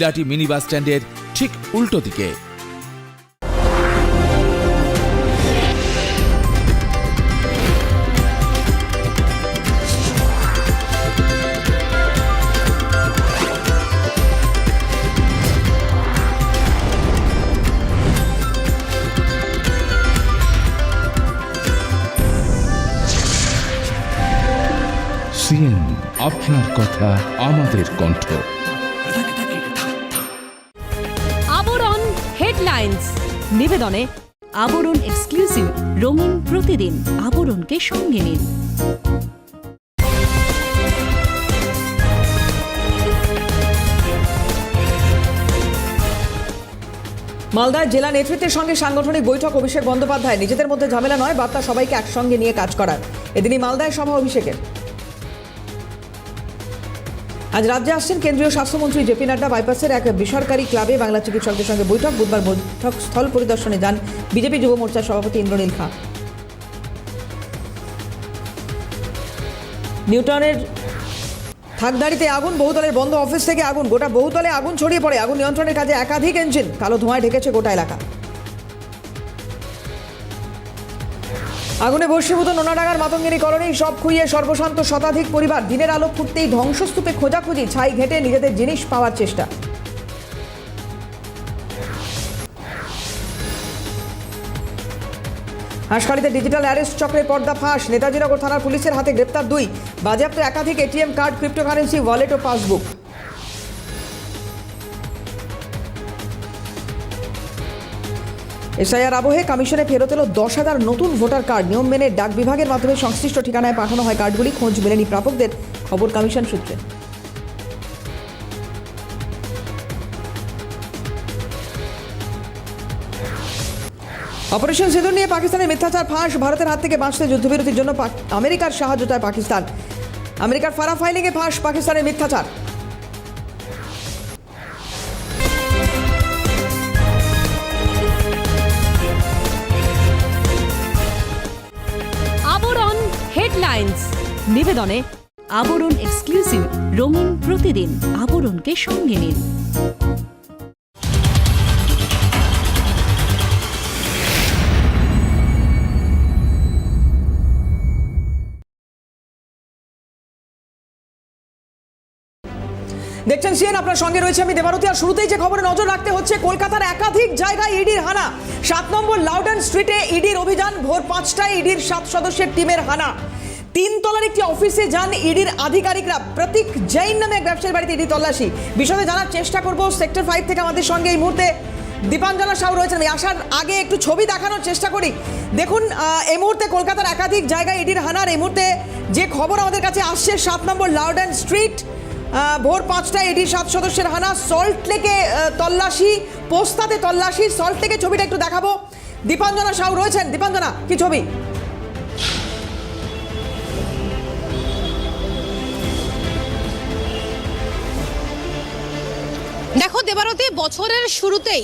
লাটি mini bus স্ট্যান্ডের ঠিক উল্টো দিকে। আপনার কথা আমাদের কণ্ঠ। নিবেদনে আবরণ এক্সক্লুসিভ রঙিন প্রতিদিন আবরণকে সঙ্গে নিন। মালদায় জেলা নেতৃত্বের সঙ্গে সাংগঠনিক বৈঠক, অভিষেক বন্দ্যোপাধ্যায়। নিজেদের মধ্যে ঝামেলা নয়, বার্তা সবাইকে একসঙ্গে নিয়ে কাজ করার। এদিনই মালদায় সভা অভিষেকের। আজ রাজ্যে আসছেন কেন্দ্রীয় স্বাস্থ্যমন্ত্রী জেপি নাড্ডা। বাইপাসের এক বেসরকারি ক্লাবে বাংলা চিকিৎসকদের সঙ্গে বৈঠক। বুধবার বৈঠক স্থল পরিদর্শনে যান বিজেপি যুব মোর্চার সভাপতি ইন্দ্রনীল খাঁ। নিউটনের থাকদাড়িতে আগুন, বহুতলের বন্ধ অফিস থেকে আগুন, গোটা বহুতলে আগুন ছড়িয়ে পড়ে। আগুন নিয়ন্ত্রণের কাজে একাধিক ইঞ্জিন কালো ধোঁয়ায় ঢেকেছে গোটা এলাকা। আগুনে ভস্মীভূত নোনাডাঙ্গার মাতঙ্গিনী কলোনি, সব খুইয়ে সর্বশান্ত শতাধিক পরিবার দিনের আলো ফুটতেই ধ্বংসস্তূপে খোঁজাখুঁজি, ছাই ঘেঁটে নিজেদের জিনিস পাওয়ার চেষ্টা। হাঁসখালিতে ডিজিটাল অ্যারেস্ট চক্রের পর্দা ফাঁস, নেতাজিনগর থানার পুলিশের হাতে গ্রেপ্তার দুই। বাজেয়াপ্ত একাধিক এটিএম কার্ড, ক্রিপ্টোকারেন্সি ওয়ালেট ও পাসবুক। এসআইআর আবহে কমিশনে ফেরত এলো দশ হাজার নতুন ভোটার কার্ড। নিয়ম মেনে ডাক বিভাগের মাধ্যমে সংশ্লিষ্ট ঠিকানায় পাঠানো হয় কার্ডগুলি। খোঁজ মেলেনি প্রাপকদের। খবর কমিশন সূত্রে। অপারেশন সিঁদুর নিয়ে পাকিস্তানের মিথ্যাচার, ফাঁস, ভারতের হাত থেকে বাঁচতে যুদ্ধবিরতির জন্য আমেরিকার সাহায্য চায় পাকিস্তান। আমেরিকার ফারা ফাইলিংয়ে ফাঁস, পাকিস্তানের মিথ্যাচার। নিবেদনে আবরণ এক্সক্লুসিভ রঙিন প্রতিদিন আবরণকে সঙ্গে নিন। দেখছেন সিএন আপনার সঙ্গে রয়েছে আমি দেবারতী, আর শুরুতেই যে খবরে নজর রাখতে হচ্ছে, কলকাতার একাধিক জায়গায় ইডির হানা। সাত নম্বর লাউডন স্ট্রিটে ইডির অভিযান, ভোর পাঁচটায় ইডির সাত সদস্যের টিমের হানা। তিনতলার একটি অফিসে যান ইডির আধিকারিকরা। প্রতীক জৈন নামে এক ব্যবসায়ীর বাড়িতে ইডি তল্লাশি। বিষয়ে জানার চেষ্টা করব সেক্টর ফাইভ থেকে আমাদের সঙ্গে এই মুহূর্তে দীপাঞ্জনা সাউ রয়েছেন। আমি আসার আগে একটু ছবি দেখানোর চেষ্টা করি। দেখুন এই মুহূর্তে কলকাতার একাধিক জায়গায় ইডির হানার। এই মুহূর্তে যে খবর আমাদের কাছে আসছে, সাত নম্বর লাউডন স্ট্রিট ভোর পাঁচটায় এডি সাত সদস্যের হানা। সল্ট লেকে তল্লাশি, পোস্তাতে তল্লাশি। সল্ট লেকে ছবিটা একটু দেখাবো। দীপাঞ্জনা সাউ রয়েছেন। দীপাঞ্জনা, কি ছবি? দেবারতী বছরের শুরুতেই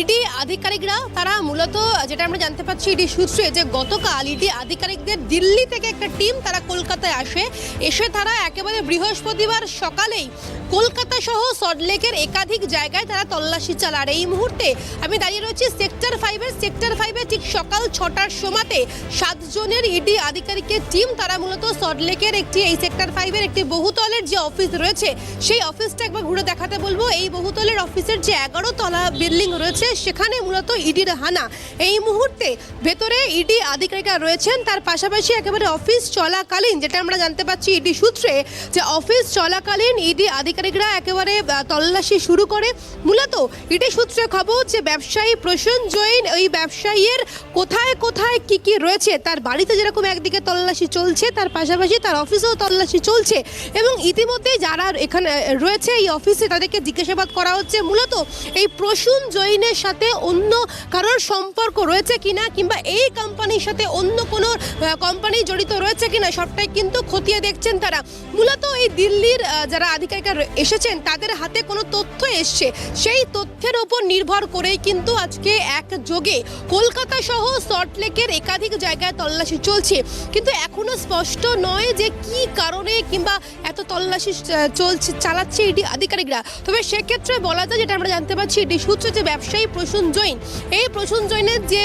ইডি আধিকারিকরা, তারা মূলত যেটা আমরা জানতে পারছি ইডি সূত্রে যে গতকাল ইডি আধিকারিকদের দিল্লি থেকে একটা টিম তারা কলকাতায় আসে। এসে তারা একেবারে বৃহস্পতিবার সকালেই কলকাতা সহ সল্টলেকের একাধিক জায়গায় তারা তল্লাশি চালার এই মুহূর্তে আমি দাঁড়িয়ে রয়েছি সেক্টর ফাইভের সেক্টর ফাইভে ঠিক সকাল ছটার সময়তে সাতজনের ইডি আধিকারিকের টিম, তারা মূলত সল্টলেকের একটি, এই সেক্টর ফাইভের একটি বহুতলের যে অফিস রয়েছে, সেই অফিসটা একবার ঘুরে দেখাতে বলব। এই বহুতলের অফিসের যে এগারো তলা বিল্ডিং রয়েছে সেখানে মূলত ইডির হানা। এই মুহূর্তে ভেতরে ইডি আধিকারিকরা রয়েছেন, তার পাশাপাশি একেবারে অফিস চলাকালীন, যেটা আমরা জানতে পারছি ইডি সূত্রে, যে অফিস চলাকালীন ইডি আধিকারিকরা একেবারে তল্লাশি শুরু করে। মূলত ইডি সূত্রে খবর যে ব্যবসায়ী প্রসূন জৈন, ওই ব্যবসায়ীর কোথায় কোথায় কি কি রয়েছে, তার বাড়িতে যেরকম একদিকে তল্লাশি চলছে, তার পাশাপাশি তার অফিসেও তল্লাশি চলছে। এবং ইতিমধ্যে যারা এখানে রয়েছে এই অফিসে, তাদেরকে জিজ্ঞাসাবাদ করা হচ্ছে। মূলত এই প্রসূন জৈনের কোম্পানির সাথে অন্য কারোর সম্পর্ক রয়েছে কিনা কিংবা এই কোম্পানির সাথে অন্য কোনো কোম্পানি জড়িত রয়েছে কিনা সবটাই কিন্তু খতিয়ে দেখছেন তারা। মূলত এই দিল্লির যারা আধিকারিকরা এসেছেন, তাদের হাতে কোনো তথ্য এসছে। সেই তথ্যের ওপর নির্ভর করেই কিন্তু আজকে এক যোগে কলকাতা সহ সল্টলেকের একাধিক জায়গায় তল্লাশি চলছে। কিন্তু এখনও স্পষ্ট নয় যে কি কারণে কিংবা এত তল্লাশি চলছে, চালাচ্ছে ইডি আধিকারিকরা। তবে সেক্ষেত্রে বলা যায়, যেটা আমরা জানতে পারছি ইডি সূত্রে যে ব্যবসায়ী প্রসূন জৈন। এই প্রসূন জৈনের যে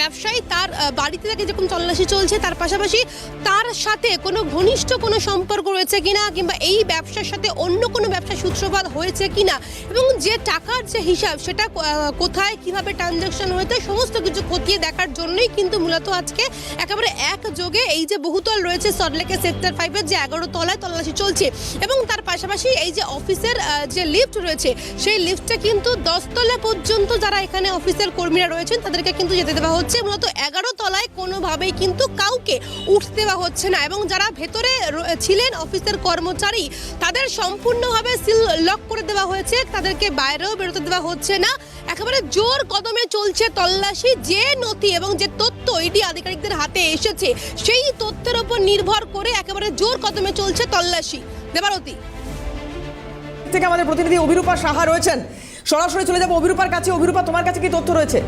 ব্যবসায়ী তার বাড়িতে থেকে যেরকম তল্লাশি চলছে, তার পাশাপাশি তার সাথে কোনো ঘনিষ্ঠ কোনো সম্পর্ক রয়েছে কিনা, কিংবা এই ব্যবসার সাথে অন্য কোনো ব্যবসা সূত্রপাত হয়েছে কিনা, এবং যে টাকার যে হিসাব সেটা কোথায়, কীভাবে ট্রানজ্যাকশন হয়েছে, সমস্ত কিছু খতিয়ে দেখার জন্যই কিন্তু মূলত আজকে একেবারে এক যোগে এই যে বহুতল রয়েছে সল্টলেকের সেক্টর ফাইভের যে এগারো তলায় তল্লাশি চলছে, এবং তার পাশাপাশি এই যে অফিসের যে লিফট রয়েছে, সেই লিফটটা কিন্তু দশতলা পর্যন্ত যারা এখানে অফিসের কর্মীরা রয়েছেন, তাদেরকে কিন্তু যেতে দেওয়া হচ্ছে মূলত এগারো তলায় কোনোভাবেই কিন্তু কাউকে উঠতে দেওয়া হচ্ছে না। এবং যারা ভেতরে ছিলেন অফিসের কর্মচারী, তাদের সম্পূর্ণভাবে সিল লক করে দেওয়া হয়েছে। তাদেরকে বাইরেও বেরোতে দেওয়া হচ্ছে না। একেবারে জোর কদমে চলছে তল্লাশি। যে নথি এবং যে তথ্য ইডি আধিকারিকদের হাতে এসেছে, সেই তথ্যের উপর নির্ভর করে একেবারে জোর কদমে চলছে তল্লাশি। দেবারতী। থেকে আমাদের প্রতিনিধি অভিরূপা সাহা রয়েছেন। সরাসরি চলে যাব অভিরূপার কাছে। অভিরূপা, তোমার কাছে কি তথ্য রয়েছে?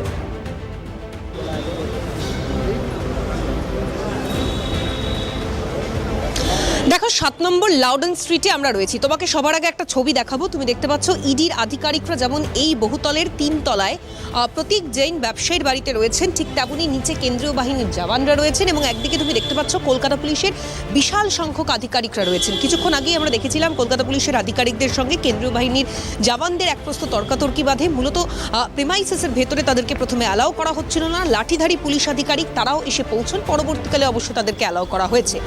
Next দেখো, সাত নম্বর লাউডন স্ট্রিটে আমরা রয়েছি। তোমাকে সবার আগে একটা ছবি দেখাবো। তুমি দেখতে পাচ্ছ, ইডির আধিকারিকরা যেমন এই বহুতলের তিন তলায় প্রতীক জৈন ব্যবসায়ীর বাড়িতে রয়েছেন, ঠিক তেমনই নিচে কেন্দ্রীয় বাহিনীর জওয়ানরা রয়েছেন এবং একদিকে তুমি দেখতে পাচ্ছ, কলকাতা পুলিশের বিশাল সংখ্যক আধিকারিকরা রয়েছেন। কিছুক্ষণ আগেই আমরা দেখেছিলাম, কলকাতা পুলিশের আধিকারিকদের সঙ্গে কেন্দ্রীয় বাহিনীর জওয়ানদের এক প্রস্ত তর্কাতর্কি বাঁধে। মূলত প্রেমাইসেসের ভেতরে তাদেরকে প্রথমে অ্যালাউ করা হচ্ছিল না। লাঠিধারী পুলিশ আধিকারিক তারাও এসে পৌঁছন। পরবর্তীকালে অবশ্য তাদেরকে অ্যালাউ করা হয়েছে।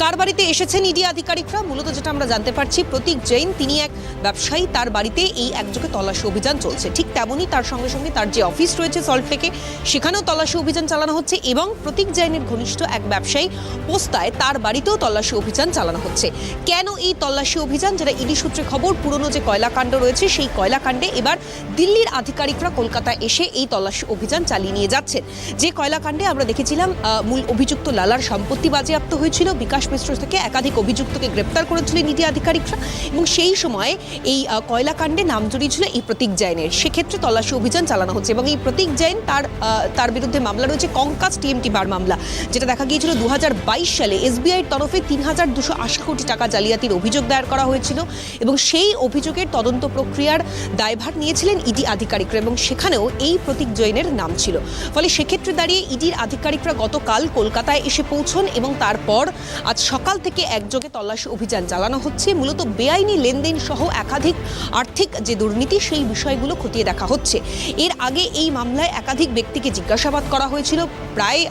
কার বাড়িতে এসেছেন ইডি আধিকারিকরা, মূলত যেটা আমরা জানতে পারছি, প্রতীক জৈন তিনি এক ব্যবসায়ী, তার বাড়িতে এই একযোগে তল্লাশি অভিযান চলছে। ঠিক তেমনই তার সঙ্গে সঙ্গে তার যে অফিস রয়েছে সল্ট সল্টলেকে সেখানেও তল্লাশি অভিযান চালানো হচ্ছে এবং প্রতীক জৈনের ঘনিষ্ঠ এক ব্যবসায়ী পোস্তায় তার বাড়িতেও তল্লাশি অভিযান চালানো হচ্ছে। কেন এই তল্লাশি অভিযান? যেটা ইডি সূত্রে খবর, পুরনো যে কয়লাকাণ্ড রয়েছে, সেই কয়লাকাণ্ডে এবার দিল্লির আধিকারিকরা কলকাতায় এসে এই তল্লাশি অভিযান চালিয়ে নিয়ে যাচ্ছেন। যে কয়লাকাণ্ডে আমরা দেখেছিলাম মূল অভিযুক্ত লালার সম্পত্তি বাজেয়াপ্ত হয়েছিল। বিকাশ মিশ্র থেকে একাধিক অভিযুক্তকে গ্রেপ্তার করেছিলেন ইডি আধিকারিকরা এবং সেই সময় এই কয়লাকাণ্ডে নাম জড়িয়েছিল এই প্রতীক জৈনের। সেক্ষেত্রে তল্লাশি অভিযান চালানো হচ্ছে এবং এই প্রতীক জৈন তার তার বিরুদ্ধে মামলা রয়েছে কঙ্কাস টিএমটি বার মামলা, যেটা দেখা গিয়েছিল দু হাজার বাইশ সালে। এসবিআইয়ের তরফে তিন হাজার দুশো আশি কোটি টাকা জালিয়াতির অভিযোগ দায়ের করা হয়েছিল এবং সেই অভিযোগের তদন্ত প্রক্রিয়ার দায়ভার নিয়েছিলেন ইডি আধিকারিকরা এবং সেখানেও এই প্রতীক জৈনের নাম ছিল। ফলে সেক্ষেত্রে দাঁড়িয়ে ইডির আধিকারিকরা গতকাল কলকাতায় এসে পৌঁছন এবং তারপর আজ সকাল থেকে একযোগে তল্লাশি অভিযান চালানো হচ্ছে। মূলত বেআইনি লেনদেন সহ একাধিক আর্থিক যে দুর্নীতি, সেই বিষয়গুলো খতিয়ে দেখা হচ্ছে। এর আগে এই মামলায় একাধিক ব্যক্তিকে জিজ্ঞাসাবাদ করা হয়েছিল। প্রায়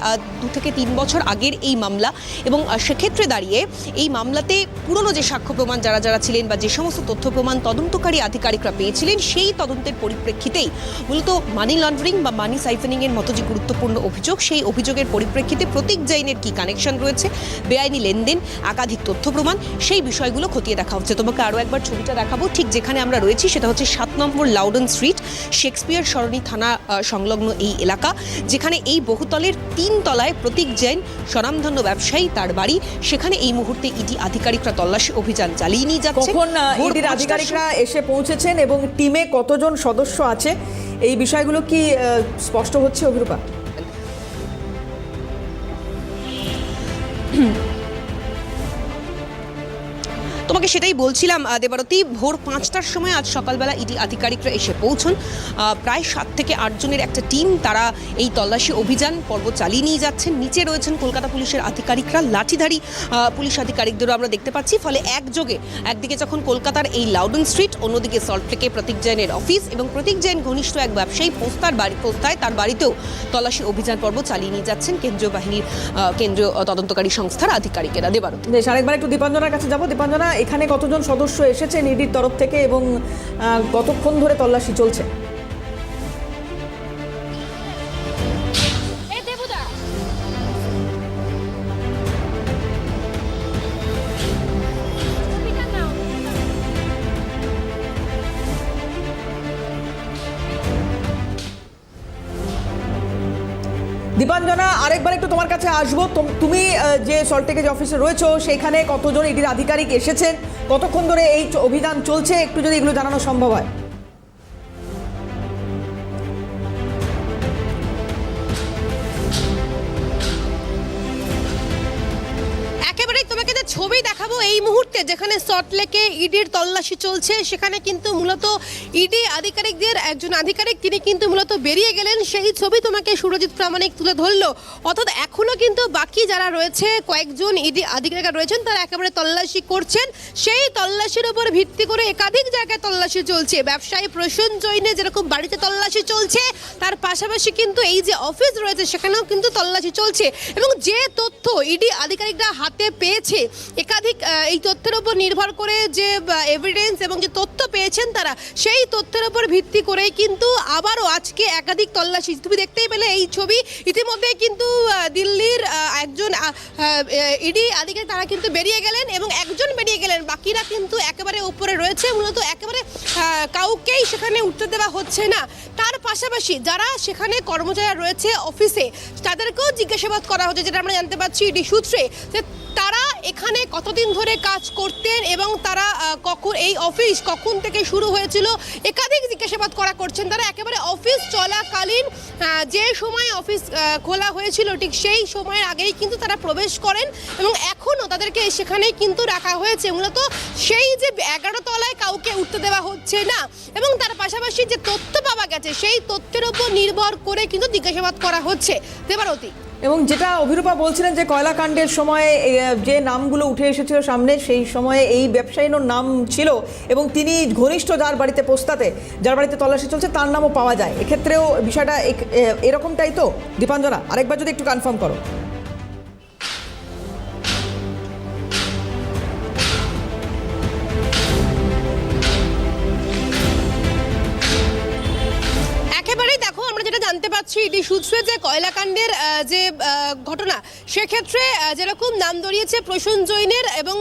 দু থেকে তিন বছর আগের এই মামলা এবং সেক্ষেত্রে দাঁড়িয়ে এই মামলাতে পুরনো যে সাক্ষ্য প্রমাণ যারা যারা ছিলেন বা যে সমস্ত তথ্য প্রমাণ তদন্তকারী আধিকারিকরা পেয়েছিলেন, সেই তদন্তের পরিপ্রেক্ষিতেই মূলত মানি লন্ডারিং বা মানি সাইফেনিং এর মতো যে গুরুত্বপূর্ণ অভিযোগ, সেই অভিযোগের পরিপ্রেক্ষিতে প্রতীক জৈনের কি কানেকশন রয়েছে? বেআইনি লেনদেন, একাধিক তথ্য প্রমাণ সেই বিষয়গুলো খতিয়ে দেখা হচ্ছে। তোমাকে আরও একবার ছবিটা দেখাবো। ঠিক যেখানে আমরা রয়েছি সেটা হচ্ছে সাত নম্বর লাউডন স্ট্রিট শেক্সপিয়ার সরণি থানা সংলগ্ন এই এলাকা যেখানে এই বহুতলের তিন তলায় প্রতীক জৈন স্বনামধন্য ব্যবসায়ী তার বাড়ি। সেখানে এই মুহূর্তে ইডি আধিকারিকরা তল্লাশি অভিযান চালিয়ে নিয়ে যাচ্ছে। কখন ইডির আধিকারিকরা এসে পৌঁছেছেন এবং টিমে কতজন সদস্য আছে? এই বিষয়গুলো কি স্পষ্ট হচ্ছে অভিরূপা? তোমাকে সেটাই বলছিলাম দেবারতী, ভোর পাঁচটার সময় আজ সকালবেলা ইডি আধিকারিকরা এসে পৌঁছন। প্রায় সাত থেকে আটজনের একটা টিম তারা এই তল্লাশি অভিযান, পর্ব চালিয়ে নিয়ে যাচ্ছেন। নিচে রয়েছেন কলকাতা পুলিশের আধিকারিকরা, লাঠিধারী পুলিশ আধিকারিকদেরও আমরা দেখতে পাচ্ছি। ফলে একযোগে, একদিকে যখন কলকাতার এই লাউডন স্ট্রিট, অন্যদিকে সল্টলেকে প্রতীক জৈনের অফিস এবং প্রতীক জৈন ঘনিষ্ঠ এক ব্যবসায়ী পোস্তার বাড়ি, পোস্তায় তার বাড়িতেও তল্লাশি অভিযান, পর্ব চালিয়ে নিয়ে যাচ্ছেন কেন্দ্রীয় বাহিনীর কেন্দ্রীয় তদন্তকারী সংস্থার আধিকারিকেরা। দেবারতী। বেশ, আরেকবার একটু দীপাঞ্জনার কাছে যাব। দীপাঞ্জনা এখানে কতজন সদস্য এসেছে নিডির তরফ থেকে এবং কতক্ষণ ধরে তল্লাশি চলছে? দীপাঞ্জনা আরেকবার একটু তোমার কাছে আসব। তোম- যে সল্টেকেজ অফিসে রয়েছো, সেখানে কতজন এটির আধিকারিক এসেছেন? কতক্ষণ ধরে এই অভিযান চলছে? একটু যদি এগুলো জানানো সম্ভব হয়। ইডির তল্লাশি চলছে। সেখানে কিন্তু মূলত ইডি আধিকারিকদের, একজন আধিকারিক তিনি কিন্তু মূলত বেরিয়ে গেলেন। সেই ছবি তোমাকে সুরজিৎ প্রামাণিক তুলে ধরলো। অর্থাৎ এখনও কিন্তু বাকি যারা রয়েছে, কয়েকজন ইডি আধিকারিকরা রয়েছেন, তারা একেবারে তল্লাশি করছেন। সেই তল্লাশির উপর ভিত্তি করে একাধিক জায়গায় তল্লাশি চলছে। ব্যবসায়ী প্রসূন জৈনে যেরকম বাড়িতে তল্লাশি চলছে, তার পাশাপাশি কিন্তু এই যে অফিস রয়েছে, সেখানেও কিন্তু তল্লাশি চলছে। এবং যে তথ্য ইডি আধিকারিকরা হাতে পেয়েছে, একাধিক এই তথ্যের উপর নির্ভর করে যে এভিডেন্স এবং যে তথ্য পেয়েছেন তারা, সেই তথ্যের উপর ভিত্তি করেই কিন্তু আবারও আজকে একাধিক তল্লাশি। তুমি দেখতেই পেলে এই ছবি। ইতিমধ্যে কিন্তু দিল্লির একজন ইডি আধিকারিক তারা কিন্তু বেরিয়ে গেলেন এবং একজন বেরিয়ে গেলেন। বাকিরা কিন্তু একেবারে উপরে রয়েছে। মূলত একেবারে কাউকেই সেখানে উঠতে দেওয়া হচ্ছে না। তার পাশাপাশি যারা সেখানে কর্মচারীরা রয়েছে অফিসে, তাদেরকেও জিজ্ঞাসাবাদ করা হচ্ছে, যেটা আমরা জানতে পারছি ইডি সূত্রে, যে তারা এখানে কতদিন ধরে কাজ করতেন এবং তারা আহ, কখন এই অফিস কখন থেকে শুরু হয়েছিল একাধিক জিজ্ঞাসাবাদ করা করছেন তারা। একেবারে অফিস চলাকালীন যে সময় অফিস খোলা হয়েছিল ঠিক সেই সময়ের আগেই কিন্তু তারা প্রবেশ করেন এবং এখনও তাদেরকে সেখানেই কিন্তু রাখা হয়েছে। মূলত সেই যে এগারো তলায় কাউকে উঠতে দেওয়া হচ্ছে না এবং তার পাশাপাশি যে তথ্য পাওয়া গেছে সেই তথ্যের উপর নির্ভর করে কিন্তু জিজ্ঞাসাবাদ করা হচ্ছে। দেবারতী। এবং যেটা অভিরূপা বলছিলেন যে কয়লাকাণ্ডের সময় যে নামগুলো উঠে এসেছিল সামনে, সেই সময়ে এই ব্যবসায়ীর নাম ছিল এবং তিনি ঘনিষ্ঠ যার বাড়িতে পোস্তাতে, যার বাড়িতে তল্লাশি চলছে, তার নামও পাওয়া যায়। এক্ষেত্রেও বিষয়টা এরকমটাই তো? দীপাঞ্জনা, আরেকবার যদি একটু কনফার্ম করো। পারছি সূত্রে যে কয়লাকাণ্ডের যে ঘটনা, সেক্ষেত্রে যেরকম নাম দড়িয়েছে প্রসূন জৈনের এবং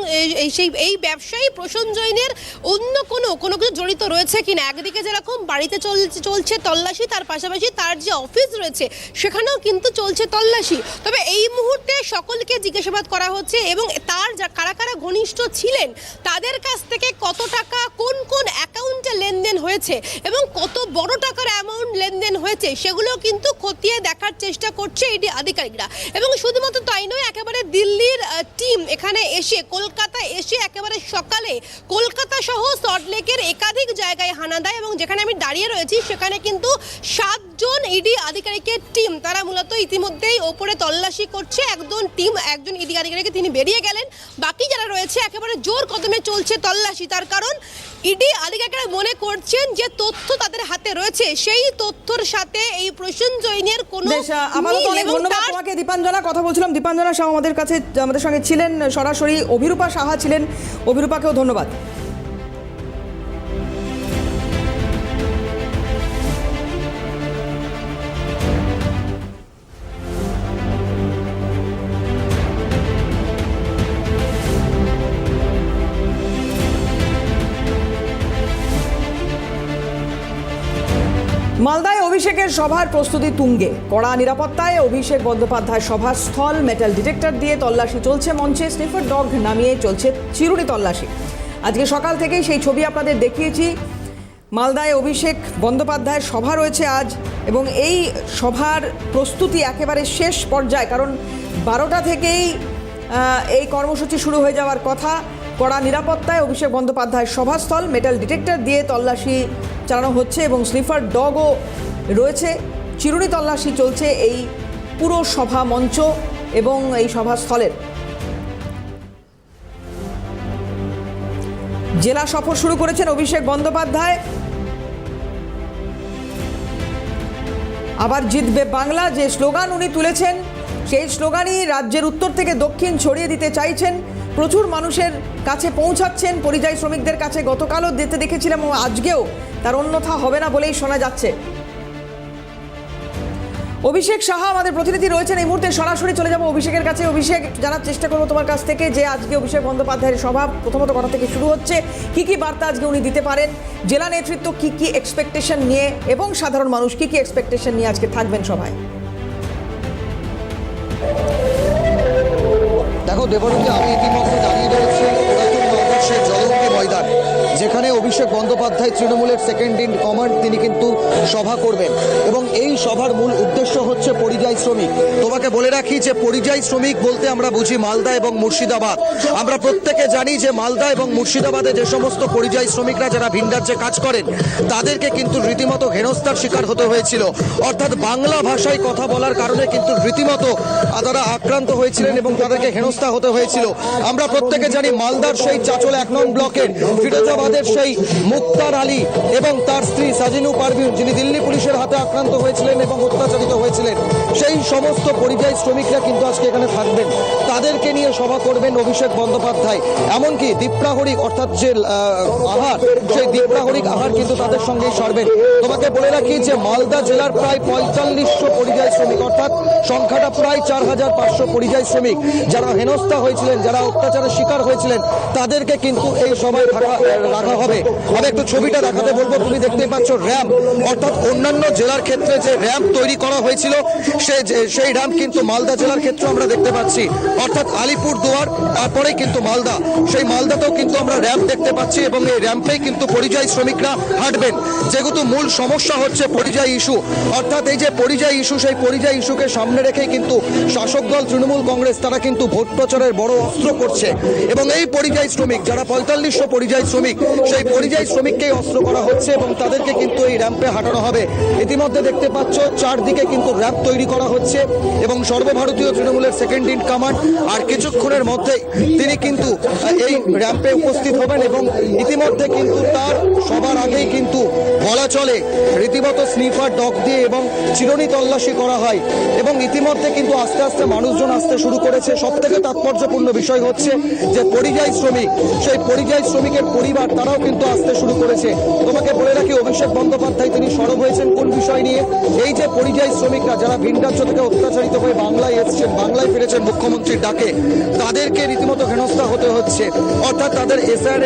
সেই, এই ব্যবসায়ী প্রসূন জৈনের অন্য কোনো কোনো কিছু জড়িত রয়েছে কিনা? একদিকে যেরকম বাড়িতে চলছে চলছে তল্লাশি, তার পাশাপাশি তার যে অফিস রয়েছে, সেখানেও কিন্তু চলছে তল্লাশি। তবে এই মুহূর্তে সকলকে জিজ্ঞাসাবাদ করা হচ্ছে এবং তার যা, কারা কারা ঘনিষ্ঠ ছিলেন, তাদের কাছ থেকে কত টাকা, কোন কোন অ্যাকাউন্টে লেনদেন হয়েছে এবং কত বড় টাকার অ্যামাউন্ট লেনদেন হয়েছে, সেগুলো কিন্তু খতিয়ে দেখার চেষ্টা করছে ইডি আধিকারিকরা। এবং শুধুমাত্র তাই নয়, একেবারে দিল্লির টিম এখানে এসে, কলকাতা এসে একেবারে সকালে কলকাতা সহ সল্টলেকের একাধিক জায়গায় হানা দেয় এবং যেখানে আমি দাঁড়িয়ে রয়েছি, সেখানে কিন্তু সাতজন ইডি আধিকারিকের টিম তারা মূলত ইতিমধ্যেই ওপরে তল্লাশি করছে। একজন টিম একজন ইডি আধিকারিক তিনি বেরিয়ে গেলেন। বাকি যারা রয়েছে, একেবারে জোর কদমে চলছে তল্লাশি। তার কারণ ইডি আধিকারিকরা মনে করছেন যে তথ্য তাদের হাতে রয়েছে। সেই তথ্যর সাথে এই প্রসূন জৈনের কোনো তো অনেক ধন্যবাদ তোমাকে দীপাঞ্জনা কথা বলছিলাম। দীপাঞ্জনা সাহা আমাদের কাছে আমাদের সঙ্গে ছিলেন সরাসরি অভিরূপা সাহা ছিলেন। অভিরূপাকেও ধন্যবাদ। মালদায় অভিষেকের সভার প্রস্তুতি তুঙ্গে। কড়া নিরাপত্তায় অভিষেক বন্দ্যোপাধ্যায় সভার স্থল মেটাল ডিটেক্টর দিয়ে তল্লাশি চলছে মঞ্চে। স্নিফার ডগ নামিয়ে চলছে চিরুনি তল্লাশি। আজকে সকাল থেকেই সেই ছবি আপনাদের দেখিয়েছি। মালদায় অভিষেক বন্দ্যোপাধ্যায়ের সভা রয়েছে আজ এবং এই সভার প্রস্তুতি একেবারে শেষ পর্যায়ে, কারণ বারোটা থেকেই এই কর্মসূচি শুরু হয়ে যাওয়ার কথা। কড়া নিরাপত্তায় অভিষেক বন্দ্যোপাধ্যায়ের সভাস্থল মেটাল ডিটেক্টর দিয়ে তল্লাশি চালানো হচ্ছে এবং স্লিফার ডগও রয়েছে। চিরুনি তল্লাশি চলছে এই পুরো সভা মঞ্চ এবং এই সভাস্থলের। জেলা সফর শুরু করেছেন অভিষেক বন্দ্যোপাধ্যায়। আবার জিতবে বাংলা, যে স্লোগান উনি তুলেছেন, সেই স্লোগানই রাজ্যের উত্তর থেকে দক্ষিণ ছড়িয়ে দিতে চাইছেন। প্রচুর মানুষের কাছে পৌঁছাচ্ছেন, পরিযায়ী শ্রমিকদের কাছে গতকালও দিতে দেখেছিলাম, ও আজকেও তার অন্যথা হবে না বলেই শোনা যাচ্ছে। অভিষেক সাহা, আমাদের প্রতিনিধি রয়েছেন এই মুহূর্তে। সরাসরি চলে যাব অভিষেকের কাছে। অভিষেক, জানার চেষ্টা করব তোমার কাছ থেকে যে আজকে অভিষেক বন্দ্যোপাধ্যায়ের স্বভাব প্রথমত কথা থেকে শুরু হচ্ছে, কি কি বার্তা আজকে উনি দিতে পারেন? জেলা নেতৃত্ব কি কি এক্সপেকটেশন নিয়ে এবং সাধারণ মানুষ কি কি এক্সপেকটেশন নিয়ে আজকে থাকবেন সবাই দেখো দেবরঞ্জ আমি ইতিমধ্যে জানিয়ে দিয়েছি। নববর্ষের জলঙ্গি ময়দান, যেখানে অভিষেক বন্দ্যোপাধ্যায় তৃণমূলের সেকেন্ড ইন কমান্ড তিনি কিন্তু সভা করবেন। এবং এই সভার মূল উদ্দেশ্য হচ্ছে পরিযায়ী শ্রমিক। তোমাকে বলে রাখি যে পরিযায়ী শ্রমিক বলতে আমরা বুঝি মালদা এবং মুর্শিদাবাদ। আমরা প্রত্যেকে জানি যে মালদা এবং মুর্শিদাবাদে যে সমস্ত পরিযায়ী শ্রমিকরা যারা ভিন রাজ্যে কাজ করেন, তাদেরকে কিন্তু রীতিমতো হেনস্থার শিকার হতে হয়েছিল। অর্থাৎ বাংলা ভাষায় কথা বলার কারণে কিন্তু রীতিমতো তারা আক্রান্ত হয়েছিলেন এবং তাদেরকে হেনস্থা হতে হয়েছিল। আমরা প্রত্যেকে জানি মালদার সেই চাচল এক নং ব্লকের ফিরোজাবাদের সেই মুক্তার আলী এবং তার স্ত্রী সাজিনু পারভিন যিনি দিল্লি পুলিশের হাতে আক্রান্ত হয়েছিলেন এবং অত্যাচারিত হয়েছিলেন। সেই সমস্ত পরিযায়ী শ্রমিকরা কিন্তু আজকে এখানে থাকবেন। তাদেরকে নিয়ে সভা করবেন অভিষেক বন্দ্যোপাধ্যায়। এমনকি দীপ্রাহরিক অর্থাৎ যে আহ, আহার সেই দীপ্রাহরিক আহার কিন্তু তাদের সঙ্গেই সরবেন। তোমাকে বলে রাখি যে মালদা জেলার প্রায় পঁয়তাল্লিশশো পরিযায়ী শ্রমিক অর্থাৎ সংখ্যাটা প্রায় চার হাজার পাঁচশো পরিযায়ী শ্রমিক যারা হেনস্থা হয়েছিলেন যারা অত্যাচারের শিকার হয়েছিলেন তাদেরকে কিন্তু এই থাকা রাখা হবে। আমি একটু ছবিটা দেখাতে বলব তুমি দেখতে পাচ্ছ র্যাম্প। অর্থাৎ অন্যান্য জেলার ক্ষেত্রে যে র্যাম্প তৈরি করা হয়েছিল সে সেই র্যাম্প কিন্তু মালদা জেলার ক্ষেত্রে আমরা দেখতে পাচ্ছি। অর্থাৎ আলিপুর দুয়ার তারপরে কিন্তু মালদা। সেই মালদাতেও কিন্তু আমরা র্যাম্প দেখতে পাচ্ছি এবং এই র্যাম্পেই কিন্তু পরিযায়ী শ্রমিকরা হাঁটবেন। যেহেতু মূল সমস্যা হচ্ছে পরিযায়ী ইস্যু। অর্থাৎ এই যে পরিযায়ী ইস্যু, সেই পরিযায়ী ইস্যুকে সামনে রেখেই কিন্তু শাসক দল, তৃণমূল কংগ্রেস, তারা কিন্তু ভোট প্রচারের বড় অস্ত্র করছে। এবং এই পরিযায়ী শ্রমিক, যারা পঁয়তাল্লিশশো পরিযায়ী শ্রমিক, সেই পরিযায়ী শ্রমিককেই অস্ত্র করা হচ্ছে এবং তাদেরকে কিন্তু এই র্যাম্পে হাঁটানো হবে। ইতিমধ্যে দেখতে পাচ্ছ, চারদিকে কিন্তু র্যাম্প তৈরি করা হচ্ছে এবং সর্বভারতীয় তৃণমূলের সেকেন্ড ইন কমান্ড আর কিছুক্ষণের মধ্যেই তিনি কিন্তু এই র্যাম্পে উপস্থিত হবেন এবং ইতিমধ্যে কিন্তু তার সবার আগেই কিন্তু বলা চলে, রীতিমতো স্নিফার ডগ দিয়ে এবং চিরুনি তল্লাশি করা হয়। এবং ইতিমধ্যে কিন্তু আস্তে আস্তে মানুষজন আসতে শুরু করেছে। সব থেকে তাৎপর্যপূর্ণ বিষয় হচ্ছে যে পরিযায়ী শ্রমিক, সেই পরিযায়ী শ্রমিকের পরিবার, তারাও কিন্তু আসতে শুরু করেছে। তোমাকে বলে রাখি, অভিষেক বন্দ্যোপাধ্যায় তিনি সরব হয়েছেন কোন বিষয় নিয়ে? এই যে পরিযায়ী শ্রমিকরা, যারা ভিন রাজ্য থেকে অত্যাচারিত হয়ে বাংলায় এসেছেন, বাংলায় ফিরেছেন মুখ্যমন্ত্রীর ডাকে। তাদেরকে রীতিমতো হেনস্থা হতে হচ্ছে। অর্থাৎ তাদের এসআর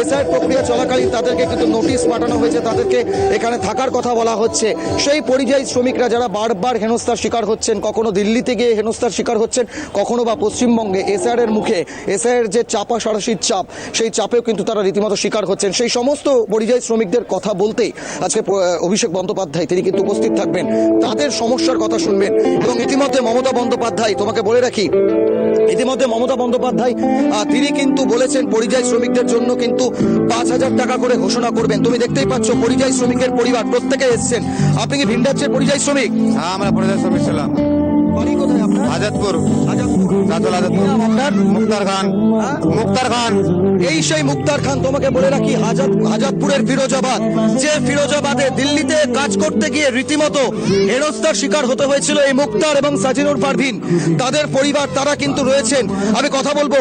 এসআর প্রক্রিয়া চলাকালীন তাদেরকে কিন্তু নোটিশ পাঠানো হয়েছে, তাদেরকে এখানে থাকার কথা বলা হচ্ছে। সেই পরিযায়ী শ্রমিকরা যারা বারবার হেনস্থার শিকার হচ্ছেন, কখনো দিল্লিতে গিয়ে হেনস্থার শিকার হচ্ছেন, কখনো বা পশ্চিমবঙ্গে এসআর এর মুখে এসআর এর যে চাপা, সারাশির চাপ, সেই চাপেও কিন্তু তারা রীতিমতো শিকার হচ্ছেন। সেই সমস্ত পরিযায়ী শ্রমিকদের কথা বলতেই আজকে অভিষেক বন্দ্যোপাধ্যায় তিনি কিন্তু উপস্থিত থাকবেন। তাদের সমস্যার কথা শুনবেন। এবং ইতিমধ্যে মমতা বন্দ্যোপাধ্যায়, তোমাকে বলে রাখি, ইতিমধ্যে মমতা বন্দ্যোপাধ্যায় তিনি কিন্তু বলেছেন পরিযায়ী শ্রমিকদের জন্য কিন্তু পাঁচ হাজার টাকা করে ঘোষণা করবেন। তুমি দেখতেই পাচ্ছ পরিযায়ী শ্রমিকের পরিবার প্রত্যেকে এসছেন। আপনি কি ভিন্ডাচ্ছেন পরিযায়ী শ্রমিক? হ্যাঁ আমরা পরিযায়ী শ্রমিক ছিলাম। বাড়ি কোথায় আপনার? আজাদপুর। আজাদপুর। আজাদপুর। আপনার মুক্তার খান। মুক্তার খান। এই সেই মুক্তার খান তোমাকে বলে রাখি হাজার ফিরোজাবাদ। যে ফিরোজাবাদে দিল্লিতে কাজ করতে গিয়ে রীতিমতো হেনস্থার শিকার হতে হয়েছিল এই মুক্তার এবং সাজিনুর পারভিন তাদের পরিবার তারা কিন্তু রয়েছেন। আমি কথা বলব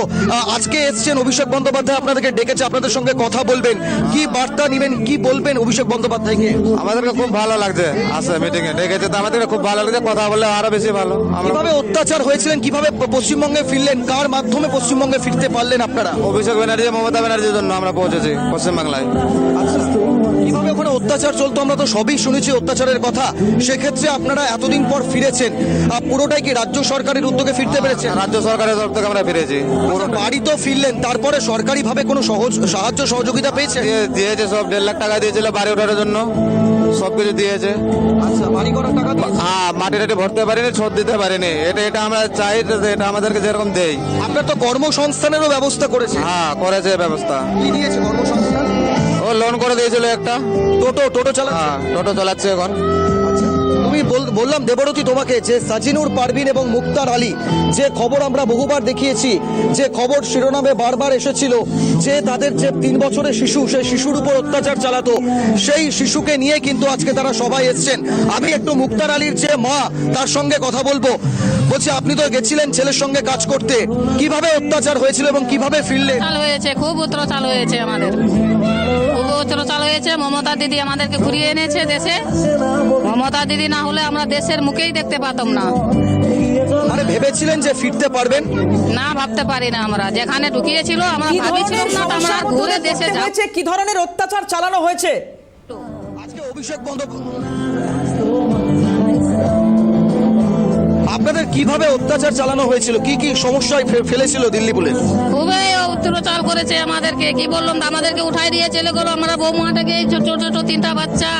আজকে এসছেন অভিষেক বন্দ্যোপাধ্যায় আপনাদেরকে ডেকেছে আপনাদের সঙ্গে কথা বলবেন। কি বার্তা নেবেন কি বলবেন অভিষেক বন্দ্যোপাধ্যায়কে? আমাদেরকে খুব ভালো লাগছে আসে মিটিং এ। ডেকেছে তো আমাদেরকে খুব ভালো লাগছে কথা বললে আরও বেশি ভালো। কীভাবে অত্যাচার হয়েছিলেন কীভাবে পশ্চিমবঙ্গে ফিরলেন কার মাধ্যমে পশ্চিমবঙ্গে ফিরতে পারলেন আপনারা? অভিষেক ব্যানার্জি মমতা ব্যানার্জির জন্য আমরা পৌঁছেছি পশ্চিমবাংলায় আচ্ছা কীভাবে ওখানে অত্যাচার চলতো আমরা তো সবই শুনেছি অত্যাচারের কথা। সেক্ষেত্রে আপনারা এতদিন পর ফিরেছেন আর পুরোটাই কি রাজ্য সরকারের উদ্যোগে ফিরতে পেরেছেন? রাজ্য সরকারের তরফ থেকে আমরা ফিরেছি। পুরো বাড়ি তো ফিরলেন তারপরে সরকারি ভাবে কোনো সহজ সাহায্য সহযোগিতা পেয়েছে দিয়ে- দিয়েছে সব দেড় লাখ টাকা দিয়েছিল বাড়ি ওঠার জন্য। সব কিছু দিয়েছে। হ্যাঁ মাটি টাটি ভরতে পারিনি ছোট দিতে পারিনি। এটা এটা আমরা চাই এটা আমাদেরকে যেরকম দেই। আপনার তো কর্মসংস্থানেরও ব্যবস্থা করেছে। হ্যাঁ করেছে ব্যবস্থা। কি দিয়েছে কর্মসংস্থান? ও লোন করে দিয়েছিল একটা। টোটো টোটো চালা হ্যাঁ টোটো চালাচ্ছে এখন। বল- বললাম দেবরতী তোমাকে যে সাজিনুর পারভিন এবং মুক্তার আলী, যে খবর আমরা বহুবার দেখিয়েছি, যে খবর শিরোনামে বারবার এসেছিল, যে তাদের যে তিন বছরের শিশু, সেই শিশুর উপর অত্যাচার চালাতো, সেই শিশুকে নিয়ে কিন্তু আজকে তারা সবাই এসছেন। আমি একটু মুক্তার আলীর যে মা, তার সঙ্গে কথা বলব। বলছি, আপনি তো গেছিলেন ছেলের সঙ্গে কাজ করতে। কীভাবে অত্যাচার হয়েছিল এবং কীভাবে ফিরলেন? হয়েছে, খুব অত্যাচার হয়েছে আমাদের। অত্যাচার হয়েছে। মমতা দিদি আমাদেরকে ঘুরিয়ে এনেছে দেশে। মমতা দিদি না হলে আমরা দেশের মুখেই দেখতে পাতাম না। মানে ভেবেছিলেন যে ফিরতে পারবেন? না ভাবতে পারি না আমরা। যেখানে ঢুকিয়েছিল আমরা ভাবিছিলাম না তো আমরা ঘুরে দেশে যাব। কি ধরনের অত্যাচার চালানো হয়েছে? আজকে অভিষেক বন্দ্যোপাধ্যায় আপনাদের কীভাবে অত্যাচার চালানো হয়েছিল? কি কি সমস্যায় ফেলেছিল দিল্লি পুলিশ? খুবই অত্যাচার করেছে আমাদেরকে। কি বললাম? আমাদেরকে উঠাই দিয়ে চলে গেলো আমরা বৌমাটাকে ছোট ছোট তিনটা বাচ্চা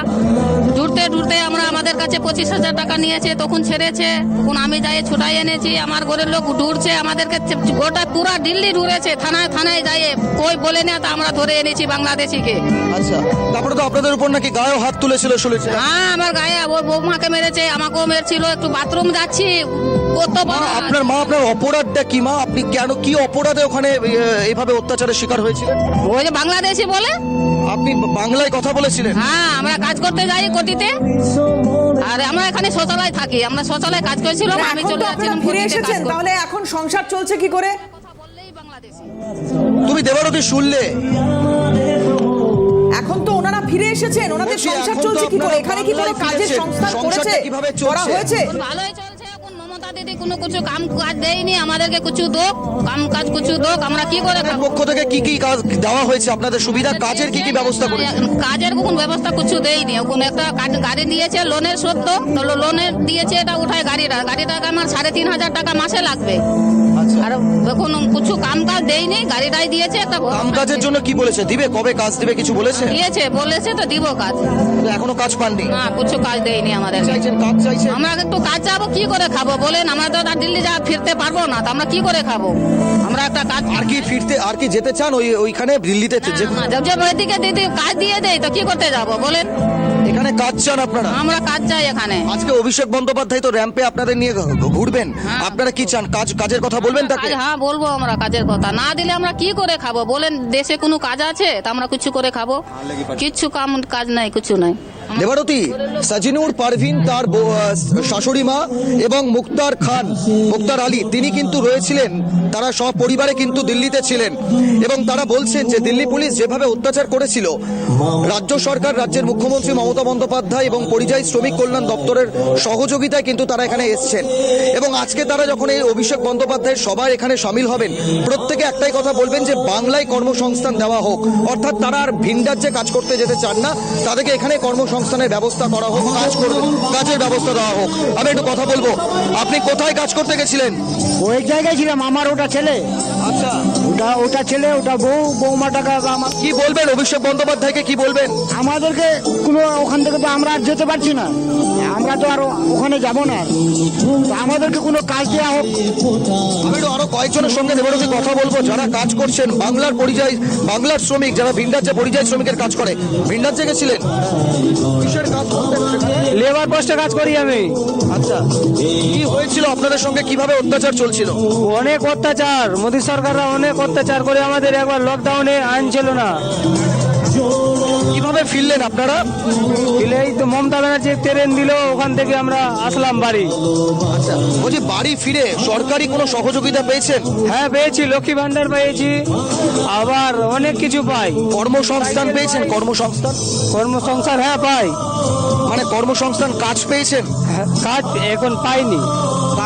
ঢুরতে ঢুরতে আমরা আমাদের কাছে পঁচিশ হাজার টাকা নিয়েছে তখন ছেড়েছে। তখন আমি যাই ছোটাই এনেছি আমার ঘরের লোক ঢুরছে আমাদেরকে কাছে গোটা পুরা দিল্লি ঢুরেছে থানায় থানায় যাই কই বলে না তা আমরা ধরে এনেছি বাংলাদেশিকে। আচ্ছা তারপরে তো আপনাদের উপর নাকি গায়েও হাত তুলেছিল শুনেছি হ্যাঁ আমার গায়ে ওর বৌমাকে মেরেছে আমাকেও মেরেছিল একটু বাথরুম যাচ্ছি আপনার মা আপনার অপরাধটা কি মা? আপনি কেন কি অপরাধে ওখানে এইভাবে অত্যাচারের শিকার হয়েছিলেন? ওই যে বাংলাদেশি বলে? আপনি বাংলায় কথা বলেছিলেন। হ্যাঁ আমরা কাজ করতে যাই কোটিতে। আর আমরা এখানে শৌচালয় থাকি। আমরা শৌচালয় কাজ করেছিলাম আমি চলে যাচ্ছিলাম ফিরে এসেছেন। তাহলে এখন সংসার চলছে কি করে? কথা তুমি দেবারতী শুনলে? এখন তো ওনারা ফিরে এসেছেন। ওনাদের সংসার চলছে কি করে? এখানে কি কোনো কাজের। সংস্থান করেছে? কীভাবে করা হয়েছে? এখন মমতা দিদি কোনো কিছু কাম কাজ দেয়নি আমাদেরকে কিছু দোক কাম কাজ কিছু দোক আমরা কি করে খাব পক্ষ থেকে কি কি কাজ দেওয়া হয়েছে? আপনাদের সুবিধা কাজের কি কি ব্যবস্থা করেছে? কাজের কোনো ব্যবস্থা কিছু দেয়নি। কোনো একটা গাড়ি দিয়েছে লোনের সত্য তো লোনের দিয়েছে এটা উঠায় গাড়িটা। গাড়িটাকে আমার সাড়ে তিন হাজার টাকা মাসে লাগবে। আর এখন কিছু কাম কাজ দেয়নি গাড়িটাই দিয়েছে একটা কাম কাজের জন্য কি বলেছে? দিবে? কবে কাজ দিবে? কিছু বলেছে? দিয়েছে বলেছে তো দিব কাজ। এখনও কাজ পাননি। না কিছু কাজ দেয়নি আমাদের। চাইছেন? কাজ চাইছেন? আমরা একটু কাজ যাব কি করে খাব? বলেন আমরা তো আর দিল্লি যা ফিরতে পারব না তো আমরা কি করে খাব? আমরা একটা কাজ আর কি ফিরতে আর কি যেতে চান? ওই ওইখানে দিল্লিতে যে না, যে- যে ওইদিকে দিদি কাজ দিয়ে দেয় তো কি করতে যাব? বলেন। এখানে কাজ চান আপনারা? আমরা কাজ চাই এখানে। আজকে অভিষেক বন্দ্যোপাধ্যায় তো র্যাম্পে আপনাদের নিয়ে ঘুরবেন। আপনারা কি চান? কাজ কাজের কথা বলবেন তাকে? হ্যাঁ বলব আমরা কাজের কথা। না দিলে আমরা কি করে খাব? বলেন দেশে কোনো কাজ আছে? তা আমরা কিছু করে খাব। কিচ্ছু কাম কাজ নাই কিছু নাই। দেবারতী সাজিনুর পারভিন তার শাশুড়ি মা এবং মুক্তার খান, মুক্তার আলী, তিনি কিন্তু রয়েছিলেন। তারা সব পরিবারে কিন্তু দিল্লিতে ছিলেন এবং তারা বলছেন যে দিল্লি পুলিশ যেভাবে অত্যাচার করেছিল, রাজ্য সরকার, রাজ্যের মুখ্যমন্ত্রী মমতা বন্দ্যোপাধ্যায় এবং পরিযায়ী শ্রমিক কল্যাণ দপ্তরের সহযোগিতায় কিন্তু তারা এখানে এসছেন। এবং আজকে তারা যখন এই অভিষেক বন্দ্যোপাধ্যায়ের সবাই এখানে সামিল হবেন, প্রত্যেকে একটাই কথা বলবেন যে বাংলায় কর্মসংস্থান দেওয়া হোক। অর্থাৎ তারা আর ভিন রাজ্যে কাজ করতে যেতে চান না, তাদেরকে এখানে কর্মসংস্থানের ব্যবস্থা করা হোক কাজ করবে। কাজের ব্যবস্থা দেওয়া হোক। আমি একটু কথা বলব। আপনি কোথায় কাজ করতে গেছিলেন? ওই জায়গায় ছিলাম আমার ওটা ছেলে। আচ্ছা। ওটা ওটা ছেলে ওটা বউ বৌমাটাকে আমার কি বলবেন অভিষেক বন্দ্যোপাধ্যায়কে কি বলবেন? আমাদেরকে কোনো ওখান থেকে তো আমরা আর যেতে পারছি না। আমরা তো আর ওখানে যাব না। আমাদেরকে কোনো কাজ দেওয়া হোক। আমি আরও কয়েকজনের সঙ্গে দেবরতী কথা বলব। যারা কাজ করছেন বাংলার পরিযায়ী বাংলার শ্রমিক যারা ভিন রাজ্যে পরিযায়ী শ্রমিকের কাজ করে ভিন রাজ্যে গেছিলেন? লেবার পোস্টে কাজ করি আমি। আচ্ছা কি হয়েছিল আপনাদের সঙ্গে? কীভাবে অত্যাচার চলছিল? অনেক অত্যাচার। মোদী সরকাররা অনেক অত্যাচার করে আমাদের একবার লকডাউনে আইন ছিল না। কীভাবে ফিরলেন আপনারা? দিলে এই তো মমতা ব্যানার্জি ট্রেন দিল ওখান থেকে আমরা আসলাম বাড়ি। আচ্ছা বলছি বাড়ি ফিরে সরকারি কোনো সহযোগিতা পেয়েছেন? হ্যাঁ পেয়েছি লক্ষ্মী ভান্ডার পেয়েছি। আবার অনেক কিছু পাই। কর্মসংস্থান পেয়েছেন? কর্মসংস্থান? কর্মসংস্থান হ্যাঁ পাই। মানে কর্মসংস্থান কাজ পেয়েছেন? হ্যাঁ, কাজ এখন পাইনি।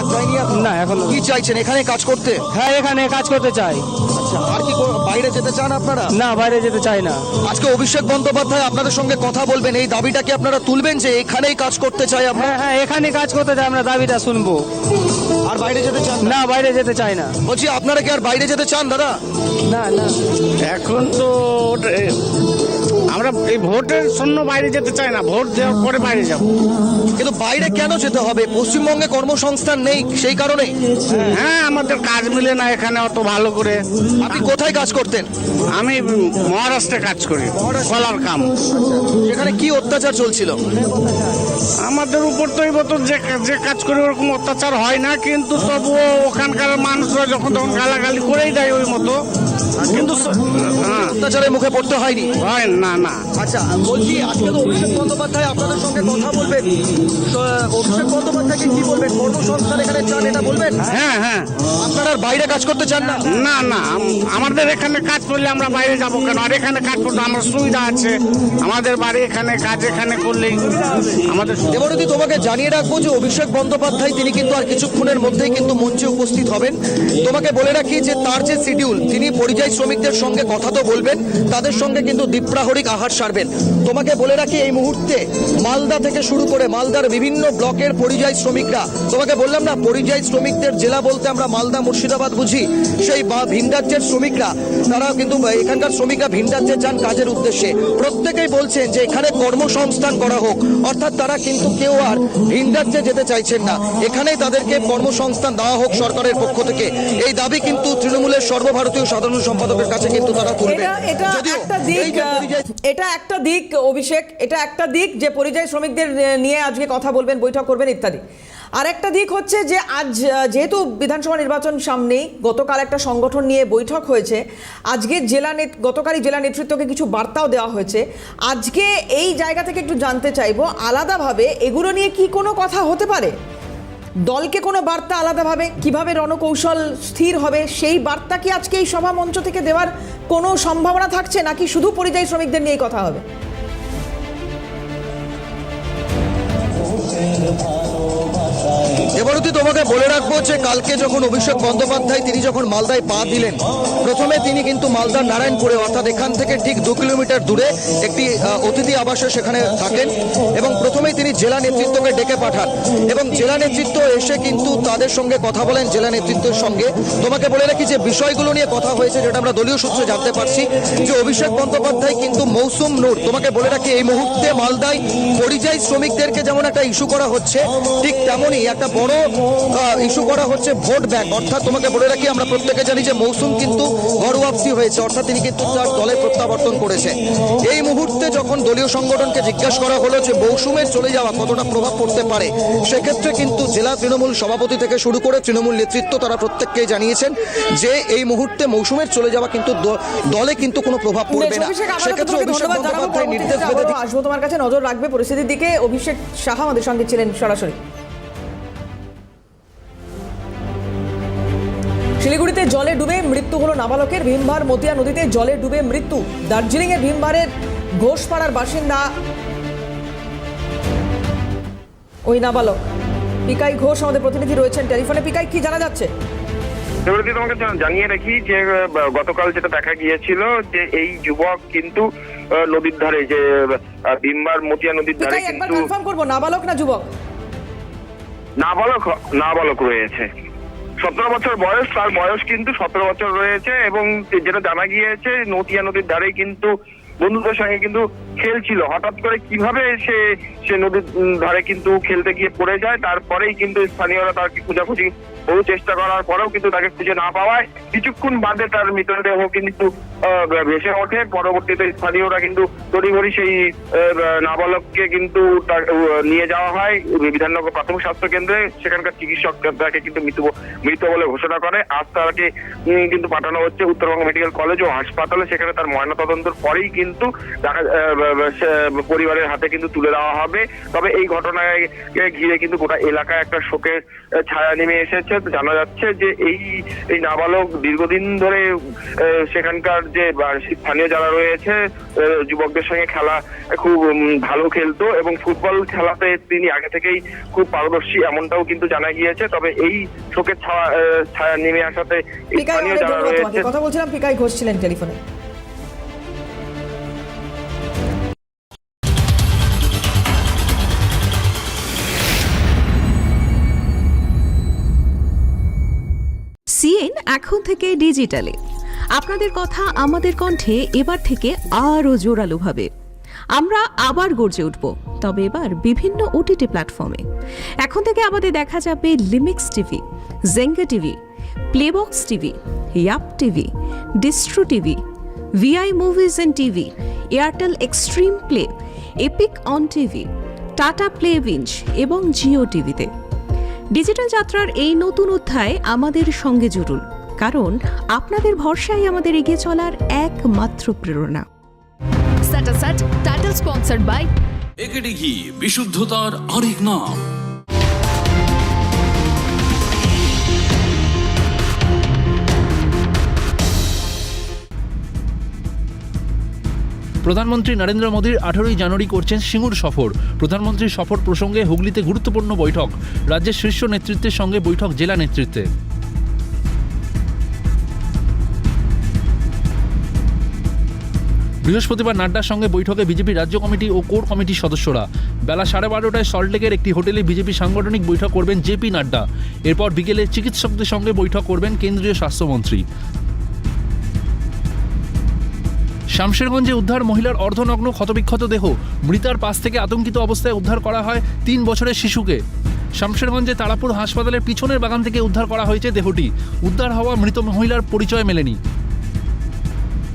কাজ যায়নি এখন? না এখন কি চাইছেন? এখানে কাজ করতে? হ্যাঁ এখানে কাজ করতে চাই। আচ্ছা আর কি কো- বাইরে যেতে চান আপনারা? না বাইরে যেতে চাই না। আজকে অভিষেক বন্দ্যোপাধ্যায় আপনাদের সঙ্গে কথা বলবেন। এই দাবিটা কি আপনারা তুলবেন যে এখানেই কাজ করতে চাই আমরা? হ্যাঁ হ্যাঁ এখানে কাজ করতে চাই আমরা দাবিটা শুনব। আর বাইরে যেতে চান না? না বাইরে যেতে চাই না। বলছি আপনারা কি আর বাইরে যেতে চান দাদা? না না। এখন তো ওটা- আমরা এই ভোটের জন্য বাইরে যেতে চাই না ভোট দেওয়ার পরে বাইরে যাব। কিন্তু বাইরে কেন যেতে হবে? পশ্চিমবঙ্গে কর্মসংস্থান নেই সেই কারণে হ্যাঁ আমাদের কাজ মিলে না এখানে অত ভালো করে। আপনি কোথায় কাজ করতেন? আমি মহারাষ্ট্রে কাজ করি কলার কাম সেখানে কি অত্যাচার চলছিল? আমাদের উপর তো এই বছর যে যে কাজ করি ওরকম অত্যাচার হয় না কিন্তু তবুও ওখানকার মানুষরা যখন তখন গালাগালি করেই দেয় ওই মতো। কিন্তু হ্যাঁ। অত্যাচারের মুখে পড়তে হয়নি? হয় না। না। আচ্ছা বলছি আজকে তো অভিষেক বন্দ্যোপাধ্যায় আপনাদের সঙ্গে কথা বলবেন। অভিষেক বন্দ্যোপাধ্যায়কে কি বলবেন? কর্মসংস্থান এখানে চান এটা বলবেন? হ্যাঁ হ্যাঁ। আপনারা বাইরে কাজ করতে চান না? না না আমাদের এখানে কাজ করলে আমরা বাইরে যাব কেন? আর এখানে কাজ করতে আমার সুবিধা আছে। আমাদের বাড়ি এখানে কাজ এখানে করলেই আমাদের। দেবরতী তোমাকে জানিয়ে রাখব যে অভিষেক বন্দ্যোপাধ্যায় তিনি কিন্তু আর কিছুক্ষণের মধ্যেই কিন্তু মঞ্চে উপস্থিত হবেন। তোমাকে বলে রাখি যে তার যে শিডিউল তিনি পরিযায়ী শ্রমিকদের সঙ্গে কথা তো বলবেন তাদের সঙ্গে কিন্তু দ্বীপ্রাহরিক আহার সারবেন। তোমাকে বলে রাখি এই মুহূর্তে মালদা থেকে শুরু করে মালদার বিভিন্ন ব্লকের পরিযায়ী শ্রমিকরা তোমাকে বললাম না পরিযায়ী শ্রমিকদের জেলা বলতে আমরা মালদা মুর্শিদাবাদ বুঝি সেই বা ভিন রাজ্যের শ্রমিকরা তারা কিন্তু এখানকার শ্রমিকরা ভিন রাজ্যে যান কাজের উদ্দেশ্যে। প্রত্যেকেই বলছেন যে এখানে কর্মসংস্থান করা হোক অর্থাৎ তারা কিন্তু কেউ আর ভিন রাজ্যে যেতে চাইছেন না। এখানেই তাদেরকে কর্মসংস্থান দেওয়া হোক সরকারের পক্ষ থেকে। এই দাবি কিন্তু তৃণমূলের সর্বভারতীয় সাধারণ সম্পাদকের কাছে কিন্তু তারা তুলবে যদিও এটা একটা দিক, অভিষেক, এটা একটা দিক যে পরিযায়ী শ্রমিকদের নিয়ে আজকে কথা বলবেন, বৈঠক করবেন ইত্যাদি। আর একটা দিক হচ্ছে যে আজ যেহেতু বিধানসভা নির্বাচন সামনেই, গতকাল একটা সংগঠন নিয়ে বৈঠক হয়েছে, আজকে জেলা গতকালই জেলা নেতৃত্বকে কিছু বার্তাও দেওয়া হয়েছে। আজকে এই জায়গা থেকে একটু জানতে চাইব, আলাদাভাবে এগুলো নিয়ে কি কোনো কথা হতে পারে? দলকে কোনো বার্তা আলাদাভাবে কীভাবে রণকৌশল স্থির হবে, সেই বার্তা কি আজকে এই সভা মঞ্চ থেকে দেওয়ার কোনো সম্ভাবনা থাকছে, নাকি শুধু পরিযায়ী শ্রমিকদের নিয়েই কথা হবে? এবারতি তোমাকে বলে রাখব যে কালকে যখন অভিষেক বন্দ্যোপাধ্যায়, তিনি যখন মালদায় পা দিলেন, প্রথমে তিনি কিন্তু মালদার নারায়ণপুরে, অর্থাৎ এখান থেকে ঠিক দু কিলোমিটার দূরে একটি অতিথি আবাসে সেখানে থাকেন এবং প্রথমেই তিনি জেলা নেতৃত্বকে ডেকে পাঠান এবং জেলা নেতৃত্ব এসে কিন্তু তাদের সঙ্গে কথা বলেন জেলা নেতৃত্বের সঙ্গে। তোমাকে বলে রাখি যে বিষয়গুলো নিয়ে কথা হয়েছে যেটা আমরা দলীয় সূত্রে জানতে পারছি যে অভিষেক বন্দ্যোপাধ্যায় কিন্তু মৌসুম নূর। তোমাকে বলে রাখি, এই মুহূর্তে মালদায় পরিযায়ী শ্রমিকদেরকে যেমন একটা ইস্যু করা হচ্ছে, ঠিক তেমনই একটা বড় ইস্যু করা হচ্ছে ভোট ব্যাংক অর্থাৎ তোমাকে বলে রাখি আমরা প্রত্যেকে জানি যে মৌসুম কিন্তু ঘর ওয়াপসি হয়েছে। অর্থাৎ তিনি কিন্তু তার দলে প্রত্যাবর্তন করেছে। এই মুহূর্তে যখন দলীয় সংগঠনকে জিজ্ঞাসা করা হলো যে মৌসুমের চলে যাওয়া কতটা প্রভাব পড়তে পারে সেক্ষেত্রে কিন্তু জেলা তৃণমূল সভাপতি থেকে শুরু করে তৃণমূল নেতৃত্ব তারা প্রত্যেককেই জানিয়েছেন যে এই মুহূর্তে মৌসুমের চলে যাওয়া কিন্তু দলে কিন্তু কোনো প্রভাব পড়বে না। সেক্ষেত্রে অভিষেক বন্দ্যোপাধ্যায় নির্দেশ আসব তোমার কাছে নজর রাখবে পরিস্থিতির দিকে। অভিষেক সাহা আমাদের সঙ্গে ছিলেন সরাসরি। শিলিগুড়িতে জলে ডুবে মৃত্যু হলো নাবালকের। ভীমবার মতিয়া নদীতে জলে ডুবে মৃত্যু। দার্জিলিং এর ভীমবারের ঘোষপাড়ার বাসিন্দা ওই নাবালক। পিকাই ঘোষ আমাদের প্রতিনিধি রয়েছেন টেলিফোনে। পিকাই কি জানা যাচ্ছে? তোমাকে জানিয়ে রাখি যে গতকাল যেটা দেখা গিয়েছিল যে এই যুবক কিন্তু নদীর ধারে যে ভীমবার মতিয়া নদীর ধারে কিন্তু কনফার্ম করব নাবালক না যুবক? নাবালক নাবালক রয়েছে। সতেরো বছর বয়স, তার বয়স কিন্তু সতেরো বছর রয়েছে এবং যেটা জানা গিয়েছে নদিয়া নদীর ধারে কিন্তু বন্ধুদের সঙ্গে কিন্তু খেলছিল। হঠাৎ করে কীভাবে সে সে নদীর ধারে কিন্তু খেলতে গিয়ে পড়ে যায়, তারপরেই কিন্তু স্থানীয়রা তাকে খোঁজাখুঁজি বহু চেষ্টা করার পরেও কিন্তু তাকে খুঁজে না পাওয়ায় কিছুক্ষণ বাদে তার মৃতদেহ কিন্তু ভেসে ওঠে। পরবর্তীতে স্থানীয়রা কিন্তু তড়িঘড়ি সেই নাবালককে কিন্তু নিয়ে যাওয়া হয়। বিধাননগর প্রাথমিক স্বাস্থ্য কেন্দ্রে। সেখানকার চিকিৎসক তাকে কিন্তু মৃত মৃত বলে ঘোষণা করে। আজ তাকে কিন্তু পাঠানো হচ্ছে। উত্তরবঙ্গ মেডিকেল কলেজ ও হাসপাতালে। সেখানে তার ময়নাতদন্তের পরেই কিন্তু দেখা পরিবারের হাতে কিন্তু তুলে দেওয়া হবে। তবে এই ঘটনায় ঘিরে কিন্তু গোটা এলাকায় একটা শোকের ছায়া নেমে এসেছে। জানা যাচ্ছে যে এই এই নাবালক দীর্ঘদিন ধরে সেখানকার যে স্থানীয় যারা রয়েছে যুবকদের সঙ্গে খেলা খুব ভালো খেলতো এবং ফুটবল খেলাতে তিনি আগে থেকেই খুব পারদর্শী এমনটাও কিন্তু জানা গিয়েছে। তবে এই শোকের ছায়া নেমে আসাতে স্থানীয় যারা রয়েছে কথা বলছিলাম পিকাই ঘোষ ছিলেন টেলিফোনে। এখন থেকে ডিজিটালে আপনাদের কথা আমাদের কণ্ঠে এবার থেকে আরও জোরালোভাবে। আমরা আবার গর্জে উঠব, তবে এবার বিভিন্ন ওটিটি প্ল্যাটফর্মে এখন থেকে আমাদের দেখা যাবে Limix TV Jenga TV Playbox TV Yupp TV Distro TV Vi movies and TV Airtel Xstream Play Epic on TV Tata Play Binge এবং জিও টিভিতে ডিজিটাল যাত্রার এই নতুন অধ্যায় আমাদের সঙ্গে জুড়ুন। কারণ আপনাদের ভরসাই আমাদের এগিয়ে চলার একমাত্র প্রেরণা। স্যাটাসাট টাইটেল স্পন্সার্ড বাই একেডি ঘি বিশুদ্ধতার আরেক নাম। প্রধানমন্ত্রী নরেন্দ্র মোদীর আঠারোই জানুয়ারি করছেন সিঙ্গুর সফর। প্রধানমন্ত্রীর সফর প্রসঙ্গে হুগলিতে গুরুত্বপূর্ণ বৈঠক। রাজ্যের শীর্ষ নেতৃত্বের সঙ্গে বৈঠক জেলা নেতৃত্বে বৃহস্পতিবার নাড্ডার সঙ্গে বৈঠকে বিজেপি রাজ্য কমিটি ও কোর কমিটির সদস্যরা। বেলা সাড়ে বারোটায় সল্টলেকের একটি হোটেলে বিজেপি সাংগঠনিক বৈঠক করবেন জেপি নাড্ডা। এরপর বিকেলে চিকিৎসকদের সঙ্গে বৈঠক করবেন কেন্দ্রীয় স্বাস্থ্যমন্ত্রী। শামশেরগঞ্জে উদ্ধার মহিলার অর্ধনগ্ন ক্ষতবিক্ষত দেহ। মৃতার পাশ থেকে আতঙ্কিত অবস্থায় উদ্ধার করা হয় তিন বছরের শিশুকে। শামশেরগঞ্জে তারাপুর হাসপাতালের পিছনের বাগান থেকে উদ্ধার করা হয়েছে দেহটি। উদ্ধার হওয়া মৃত মহিলার পরিচয় মেলেনি।